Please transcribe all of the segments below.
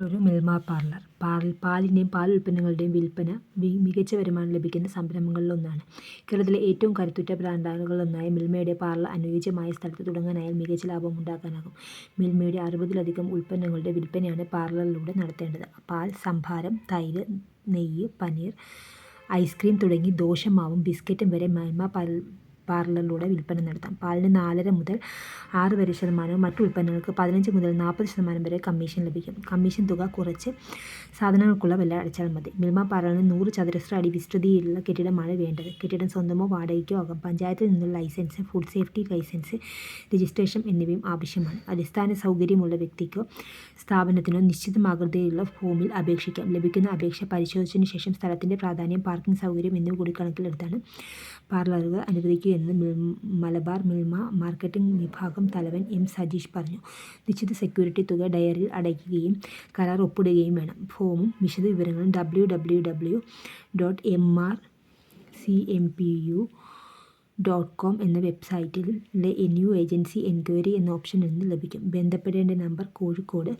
ഒരു മിൽമ പാർലർ. പാൽ പാലിന്റെയും പാൽ ഉൽപ്പന്നങ്ങളുടെയും വിൽപ്പന മികച്ച വരുമാനം ലഭിക്കുന്ന സംരംഭങ്ങളിലൊന്നാണ്. കേരളത്തിലെ ഏറ്റവും കരുത്തുറ്റ ബ്രാൻഡുകളിലൊന്നായ മിൽമയുടെ പാർലർ അനുയോജ്യമായ സ്ഥലത്ത് തുടങ്ങാനായാൽ മികച്ച ലാഭം ഉണ്ടാക്കാനാകും. മിൽമയുടെ അറുപതിലധികം ഉൽപ്പന്നങ്ങളുടെ വിൽപ്പനയാണ് പാർലറിലൂടെ നടത്തേണ്ടത്. പാൽ സംഭാരം തൈര് നെയ്യ് പനീർ ഐസ്ക്രീം തുടങ്ങി ദോശമാവും ബിസ്ക്കറ്റും വരെ മിൽമ പാർലറിലൂടെ വിൽപ്പന നടത്താം. പാലിന് നാലര മുതൽ ആറ് വരെ ശതമാനവും മറ്റു ഉൽപ്പന്നങ്ങൾക്ക് പതിനഞ്ച് മുതൽ നാൽപ്പത് ശതമാനം വരെ കമ്മീഷൻ ലഭിക്കും. കമ്മീഷൻ തുക കുറച്ച് സാധനങ്ങൾക്കുള്ള വില അടച്ചാൽ മതി. മിൽമ പാർലറിന് നൂറ് ചതുരശ്ര അടി വിസ്തൃതിയിലുള്ള കെട്ടിടമാണ് വേണ്ടത്. കെട്ടിടം സ്വന്തമോ വാടകയ്ക്കോ ആകാം. പഞ്ചായത്തിൽ നിന്നുള്ള licence food safety licence registration എന്നിവയും ആവശ്യമാണ്. അടിസ്ഥാന സൗകര്യമുള്ള വ്യക്തിക്കോ സ്ഥാപനത്തിനോ നിശ്ചിതമാകൃതിയിലുള്ള ഫോമിൽ അപേക്ഷിക്കാം. ലഭിക്കുന്ന അപേക്ഷ പരിശോധിച്ചതിന് ശേഷം സ്ഥലത്തിന്റെ പ്രാധാന്യം പാർക്കിംഗ് സൗകര്യം എന്നിവ കൂടി കണക്കിലെടുത്താണ് പാർലറുകൾ അനുവദിക്കുകയെന്ന് മലബാർ മിൽമ മാർക്കറ്റിംഗ് വിഭാഗം തലവൻ എം സജീഷ് പറഞ്ഞു. നിശ്ചിത സെക്യൂരിറ്റി തുക ഡയറിയിൽ അടയ്ക്കുകയും കരാർ ഒപ്പിടുകയും വേണം. ഫോമും വിശദവിവരങ്ങളും W W W dot M R C M P U dot com എന്ന വെബ്സൈറ്റിലെ ന്യൂ ഏജൻസി എൻക്വയറി എന്ന ഓപ്ഷൻ നിന്ന് ലഭിക്കും. ബന്ധപ്പെടേണ്ട number Kozhikode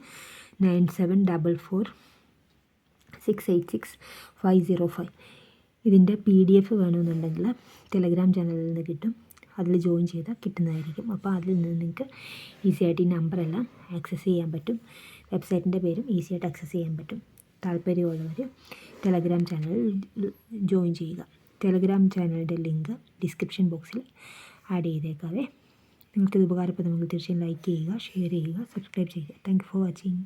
nine seven double four six eight six five zero five ഇതിന്റെ പി ഡി എഫ് വേണമെന്നുണ്ടെങ്കിൽ Telegram ചാനലിൽ നിന്ന് കിട്ടും. അതിൽ ജോയിൻ ചെയ്താൽ കിട്ടുന്നതായിരിക്കും. അപ്പോൾ അതിൽ നിന്ന് നിങ്ങൾക്ക് ഈസി ആയിട്ട് ഈ നമ്പറെല്ലാം ആക്സസ് ചെയ്യാൻ പറ്റും. വെബ്സൈറ്റിന്റെ പേരും ഈസി ആയിട്ട് ആക്സസ് ചെയ്യാൻ പറ്റും. താല്പര്യമുള്ളവർ ടെലഗ്രാം ചാനലിൽ ജോയിൻ ചെയ്യുക. ടെലഗ്രാം ചാനലിന്റെ ലിങ്ക് ഡിസ്ക്രിപ്ഷൻ ബോക്സിൽ ആഡ് ചെയ്തേക്കാവേ. നിങ്ങൾക്കിത് ഉപകാരപ്രദമെങ്കിൽ തീർച്ചയായും ലൈക്ക് ചെയ്യുക ഷെയർ ചെയ്യുക സബ്സ്ക്രൈബ് ചെയ്യുക. Thank for watching